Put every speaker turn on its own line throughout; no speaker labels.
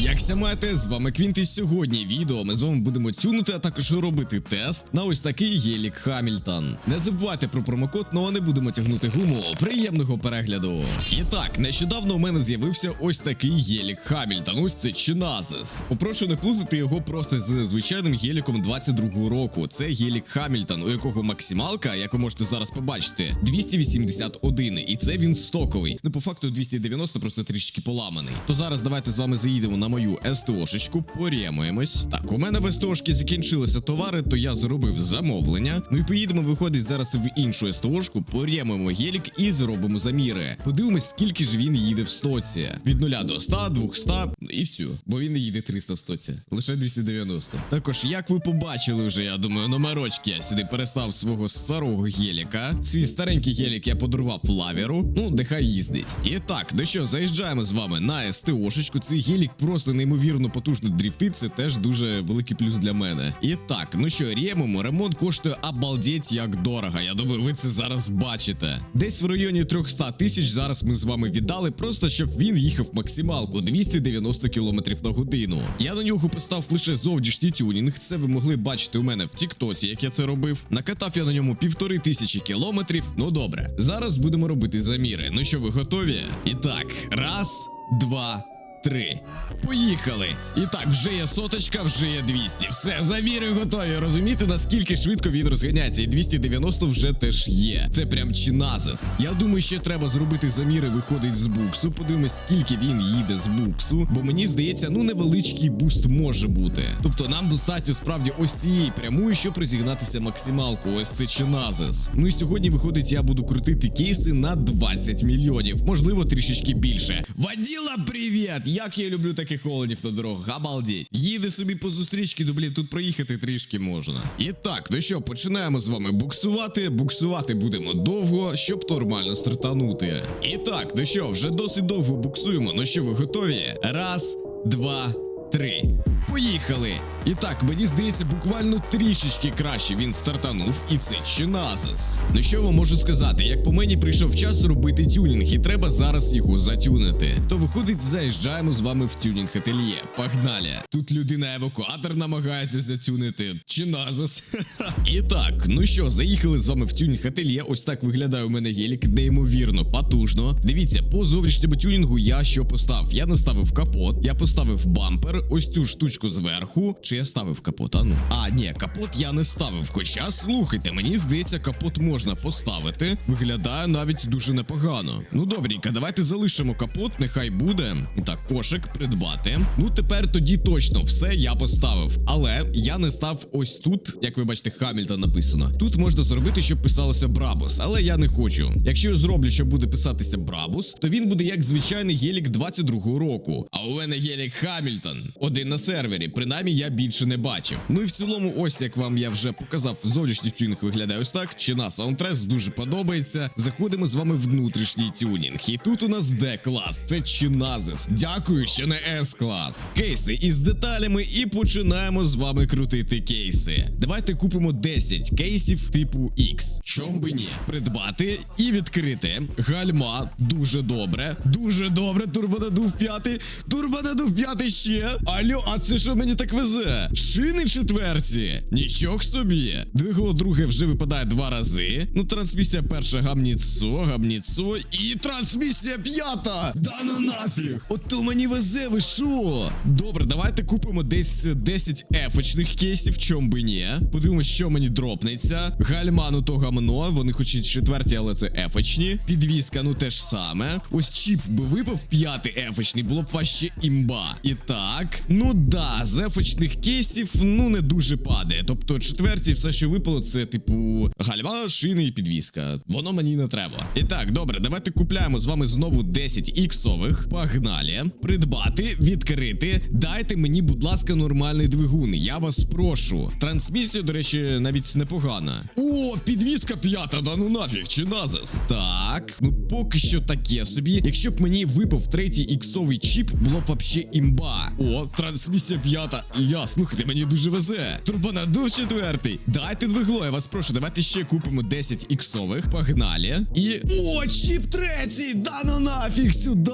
Як ся маєте, з вами Квінт і сьогодні відео ми з вами будемо тюнути, а також робити тест на ось такий гелік Хамільтон. Не забувайте про промокод, ну а не будемо тягнути гуму. Приємного перегляду. І так, нещодавно у мене з'явився ось такий гелік Хамільтон. Ось це Чиназис. Попрошу не плутати його просто з звичайним геліком 22-го року. Це гелік Хамільтон, у якого максималка, як ви можете зараз побачити, 281. І це він стоковий. Ну, по факту 290, просто трішечки поламаний. То зараз давайте з вами заїдемо на мою СТОшечку, порємуємось. Так, у мене в СТОшки закінчилися товари, то я зробив замовлення. Ну і поїдемо, виходить зараз в іншу СТОшку, порємуємо гелік і зробимо заміри. Подивимось, скільки ж він їде в стоці. Від 0 до 100, 200 і все. Бо він не їде 300 в стоці, лише 290. Також, як ви побачили вже, я думаю, номерочки я сюди перестав свого старого геліка. Свій старенький гелік я подарував лавіру. Ну, нехай їздить. І так, ну що, заїжджаємо з вами на СТОшечку. Цей гелік просто неймовірно потужно дріфтить. Це теж дуже великий плюс для мене. І так, ну що, рємимо, ремонт коштує обалдеть як дорого. Я думаю, ви це зараз бачите. Десь в районі 300 тисяч зараз ми з вами віддали, просто щоб він їхав максималку 290 км на годину. Я на нього поставив лише зовнішній тюнінг. Це ви могли бачити у мене в Тіктоці, як я це робив. Накатав я на ньому півтори тисячі кілометрів. Ну добре, зараз будемо робити заміри. Ну що, ви готові? І так, раз, два. Три. Поїхали. І так, вже є соточка, вже є 200. Все, заміри готові. Розумієте, наскільки швидко він розганяється. І 290 вже теж є. Це прям чиназис. Я думаю, ще треба зробити заміри, виходить з буксу. Подивимось, скільки він їде з буксу. Бо мені здається, ну невеличкий буст може бути. Тобто нам достатньо справді ось цієї прямої, щоб розігнатися максималку. Ось це чиназис. Ну і сьогодні виходить, я буду крутити кейси на 20 мільйонів. Можливо, трішечки більше. Ваділа, привіт! Як я люблю таких оленів на дорогах, обалдеть. Їде собі по зустрічці, ну блін, тут проїхати трішки можна. І так, ну що, починаємо з вами буксувати. Буксувати будемо довго, щоб нормально стартанути. І так, ну що, вже досить довго буксуємо. Ну що, ви готові? Раз, два. Три. Поїхали! І так, мені здається, буквально трішечки краще він стартанув, і це Чиназис. Ну що вам можу сказати? Як по мені прийшов час робити тюнінг, і треба зараз його затюнити. То виходить, заїжджаємо з вами в тюнінг ательє. Погнали! Тут людина евакуатор намагається затюнити. Чиназис. І так, ну що, заїхали з вами в тюнінг ательє. Ось так виглядає у мене гелік, неймовірно, потужно. Дивіться, по зовнішньому тюнінгу я що поставив? Я наставив капот, я поставив бампер, ось цю штучку зверху. Чи я ставив капот? А ну. А, ні, капот я не ставив. Хоча, слухайте, мені здається, капот можна поставити. Виглядає навіть дуже непогано. Ну добренько, давайте залишимо капот, нехай буде. І так, кошик придбати. Ну тепер тоді точно все я поставив. Але я не став ось тут, як ви бачите, Хамільтон написано. Тут можна зробити, щоб писалося Брабус, але я не хочу. Якщо я зроблю, що буде писатися Брабус, то він буде як звичайний гелік 22-го року. А у мене гелік Хамільтон. Один на сервері. Принаймні я більше не бачив. Ну і в цілому, ось як вам я вже показав, зовнішній тюнінг виглядає ось так. Чи на саундтрес дуже подобається. Заходимо з вами внутрішній тюнінг. І тут у нас Д клас. Це Чиназис. Дякую, що не С клас. Кейси із деталями і починаємо з вами крутити кейси. Давайте купимо 10 кейсів типу X. Чом би ні? Придбати і відкрити. Гальма. Дуже добре. Дуже добре. Турбонадув п'ятий. Турбонадув п'ятий ще. Алло, а це що мені так везе? Шини четверті. Нічого собі. Двигло друге вже випадає два рази. Ну, трансмісія перша гамніцо, гамніцо і трансмісія п'ята. Да ну нафіг. Ото мені везе, ви шо? Добре, давайте купимо десь 10 ефочних кейсів, чом би ні. Подивимось, що мені дропнеться. Гальма, ну то гамно. Вони хоч і четверті, але це ефочні. Підвізка, ну те ж саме. Ось чіп би випав п'ятий ефочний, було б ваще імба. І так, ну да, з ефочних кейсів, ну не дуже падає. Тобто, четверті, все, що випало, це типу гальма, шини і підвізка. Воно мені не треба. І так, добре, давайте купляємо з вами знову 10 іксових. Погнали. Придбати, відкрити. Дайте мені, будь ласка, нормальний двигун. Я вас прошу. Трансмісія, до речі, навіть непогана. О, підвізка п'ята, да ну нафіг, чи назис. Так, ну поки що таке собі. Якщо б мені випав третій іксовий чіп, було б вообще імба. О, Трансмісія п'ята. Я, слухайте, мені дуже везе. Турбонадув четвертий. Дайте двигло, я вас прошу, давайте ще купимо 10 іксових. Погнали. І. О, чіп третій! Да ну нафіг сюди!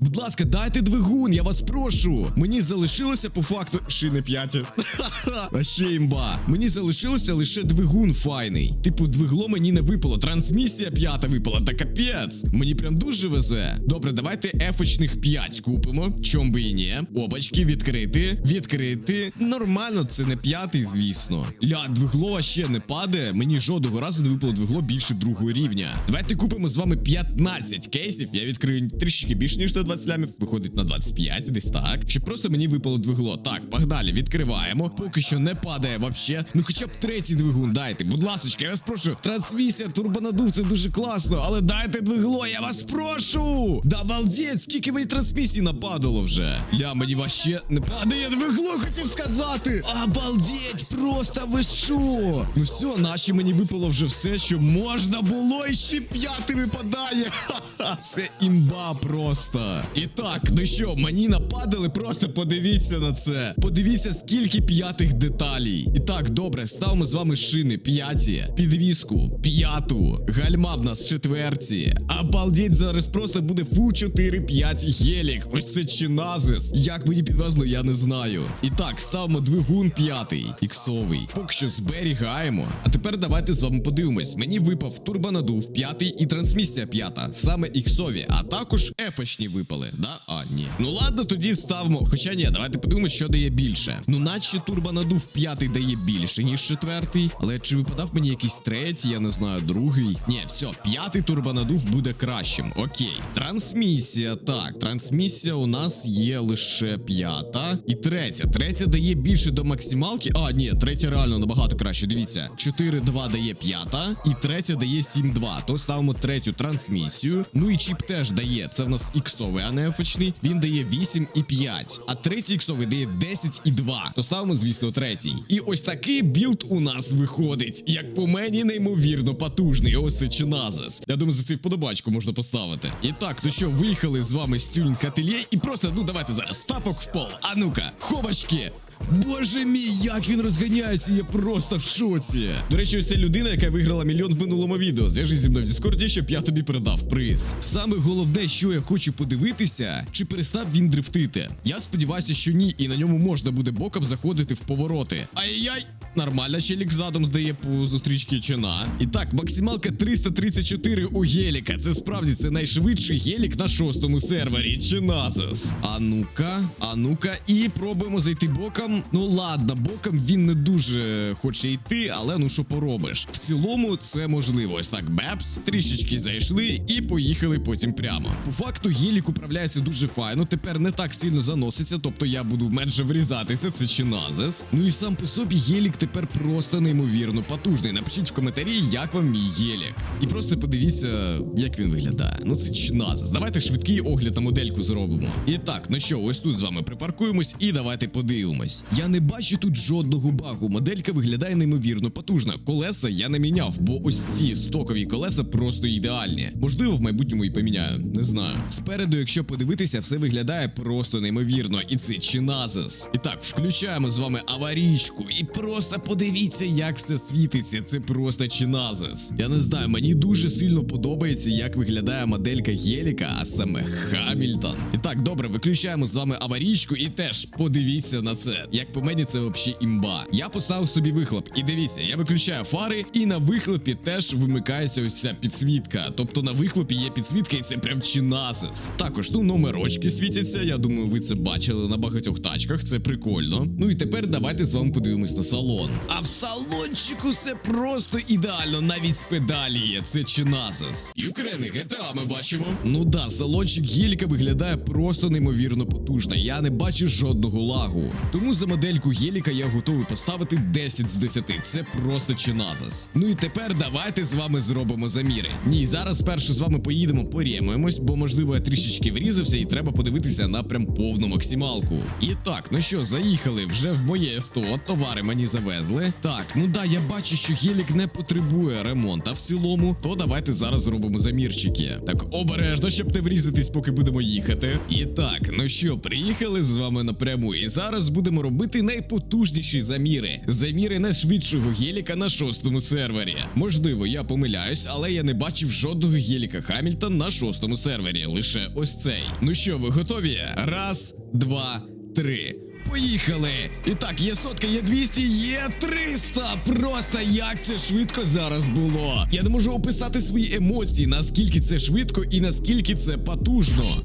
Будь ласка, дайте двигун, я вас прошу. Мені залишилося по факту шини п'яті. А ще імба. Мені залишилося лише двигун файний. Типу, двигло мені не випало. Трансмісія п'ята випала, та капець. Мені прям дуже везе. Добре, давайте ефочних 5 купимо. Чом би і ні. Опачки, відкрити. Відкрити. Нормально, це не п'ятий, звісно. Ля, двигло ще не падає. Мені жодного разу не випало двигло більше другого рівня. Давайте купимо з вами 15 кейсів. Я відкрию трішечки більше, ніж на 20 лямів. Виходить на 25, десь так. Щоб просто мені випало двигло. Так, погнали, відкриваємо. Поки що не падає вообще. Ну хоча б третій двигун дайте. Будь ласочка, я вас прошу. Трансмісія, турбонадув, це дуже класно. Але дайте двигло, я вас прошу. Да обалдеть, скільки мені трансмісій нападало вже. Ля, мені вообще не падає двигло, хотів сказати. Обалдеть, просто ви що? Ну все, наші мені випало вже все, що можна було, і ще п'ятий випадає. Ха-ха, це імба просто. І так, ну що, мені нападали, просто подивіться на це. Подивіться, скільки п'ятих деталей. І так, добре, ставимо з вами шини п'яті, підвіску, п'яту, гальма в нас четверті. Обалдеть, зараз просто буде фул 4-5 гелік. Ось це чиназис. Як мені підвезло, я не знаю. І так, ставимо двигун п'ятий, іксовий. Поки що зберігаємо. А тепер давайте з вами подивимось. Мені випав турбонадув п'ятий і трансмісія п'ята, саме іксові, а також ефочні випали. Да? А, ні. Ну ладно, тоді ставимо. Хоча ні, давайте подивимось, що дає більше. Ну, наче турбонадув п'ятий дає більше, ніж четвертий. Але чи випадав мені якийсь третій, я не знаю, другий. Ні, все, п'ятий турбонадув буде кращим. Окей. Трансмісія. Так, трансмісія у нас є лише п'ята. І третя. Третя дає більше до максималки. А, ні, третя реально набагато краще. Дивіться, 4-2 дає п'ята, і третя дає 7-2. То ставимо третю трансмісію. Ну і чіп теж дає. Це в нас іксовий, а не ефочний. Він дає 8 і 5. А третій іксовий дає 10 і 2. То ставимо, звісно, третій. І ось такий білд у нас виходить. Як по мені, неймовірно потужний. Ось це чиназис. Я думаю, за це вподобачку можна поставити. І так, то що, виїхали з вами з тюнінг ательє і просто, ну давайте зараз тапок пол. А ну-ка, хобачки. Боже мій, як він розганяється, я просто в шоці. До речі, ось ця людина, яка виграла мільйон в минулому відео. Зв'яжись зі мною в Діскорді, щоб я тобі передав приз. Саме головне, що я хочу подивитися, чи перестав він дрифтити. Я сподіваюся, що ні, і на ньому можна буде боком заходити в повороти. Ай-яй! Нормально, ще лік задом здає по зустрічці чина. І так, максималка 334 у Геліка. Це справді це найшвидший гелік на шостому сервері. Чиназис. А ну-ка, а ну-ка, і пробуємо зайти боком. Ну ладно, боком він не дуже хоче йти, але ну що поробиш. В цілому це можливо. Ось так, бепс, трішечки зайшли і поїхали потім прямо. По факту гелік управляється дуже файно. Тепер не так сильно заноситься, тобто я буду менше врізатися. Це чиназис. Ну і сам по собі гелік тепер просто неймовірно потужний. Напишіть в коментарі, як вам мій гелік. І просто подивіться, як він виглядає. Ну це чиназис. Давайте швидкий огляд на модельку зробимо. І так, ну що, ось тут з вами припаркуємось і давайте подивимось. Я не бачу тут жодного багу. Моделька виглядає неймовірно потужна. Колеса я не міняв, бо ось ці стокові колеса просто ідеальні. Можливо, в майбутньому і поміняю. Не знаю. Спереду, якщо подивитися, все виглядає просто неймовірно. І це чиназис. І так, включаємо з вами аварійку. І просто подивіться, як все світиться. Це просто чиназис. Я не знаю, мені дуже сильно подобається, як виглядає моделька Геліка, а саме Хамільтон. І так, добре, виключаємо з вами аварійку і теж подивіться на це. Як по мені, це взагалі імба. Я поставив собі вихлоп. І дивіться, я виключаю фари, і на вихлопі теж вимикається ось ця підсвітка. Тобто на вихлопі є підсвітка, і це прям чиназис. Також ну номерочки світяться. Я думаю, ви це бачили на багатьох тачках. Це прикольно. Ну і тепер давайте з вами подивимось на салон. А в салончику все просто ідеально, навіть з педалі є. Це чиназис. Юкрени GTA ми бачимо. Ну да, салончик геліка виглядає просто неймовірно потужно. Я не бачу жодного лагу. Тому за модельку геліка я готовий поставити 10 з 10. Це просто чиназис. Ну і тепер давайте з вами зробимо заміри. Ні, зараз спершу з вами поїдемо, порємуємось, бо можливо я трішечки врізався і треба подивитися на прям повну максималку. І так, ну що, заїхали вже в моє СТО, товари мені завезли. Привезли. Так, ну да, я бачу, що гелік не потребує ремонту в цілому. То давайте зараз зробимо замірчики. Так, обережно, щоб не врізатись, поки будемо їхати. І так, ну що, приїхали з вами напряму. І зараз будемо робити найпотужніші заміри. Заміри найшвидшого геліка на шостому сервері. Можливо, я помиляюсь, але я не бачив жодного геліка Хамільтон на шостому сервері. Лише ось цей. Ну що, ви готові? Раз, два, три. Поїхали! І так, є сотка, є 200, є 300! Просто як це швидко зараз було. Я не можу описати свої емоції, наскільки це швидко і наскільки це потужно.